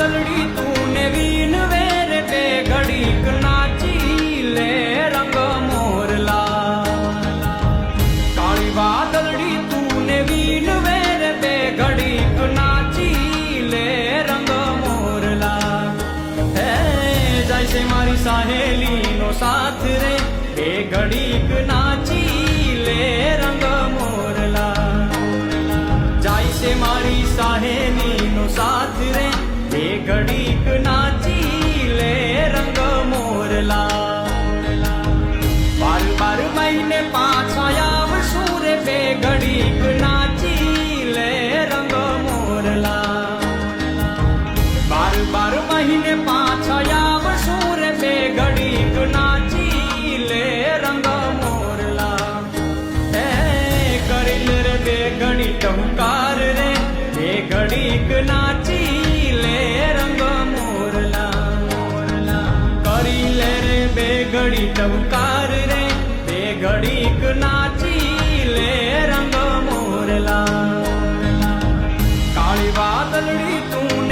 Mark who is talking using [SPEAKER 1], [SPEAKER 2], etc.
[SPEAKER 1] વાદળડી તું ને વીન વેર બે ઘડીક નાચી લે રંગ મોરલા. કાળી વાદળડી તું ને વીન વેર બે ઘડીક નાચી લે રંગ મોરલા. હે, જાય છે મારી સાહેલીનો સાથ રે બે ઘડીક નાચી લે રંગ મોરલા. જાય છે મારી બે ઘડીક નાચી લે રંગ મોરલા. બાર બાર મહિને પાછા આવશું રે બે, ઘડીક નાચી લે રંગ મોરલા. બાર બાર મહિને પાછા આવશું રે બે, ઘડીક નાચી લે રંગ મોરલા. હે કરેલ રે બે ઘડી ટહુકાર રે. બે, ઘડીક નાચી ઘડી ટમકાર રે બે ઘડીક નાચી લે રંગ મોરલા. કાળી વાદળી તું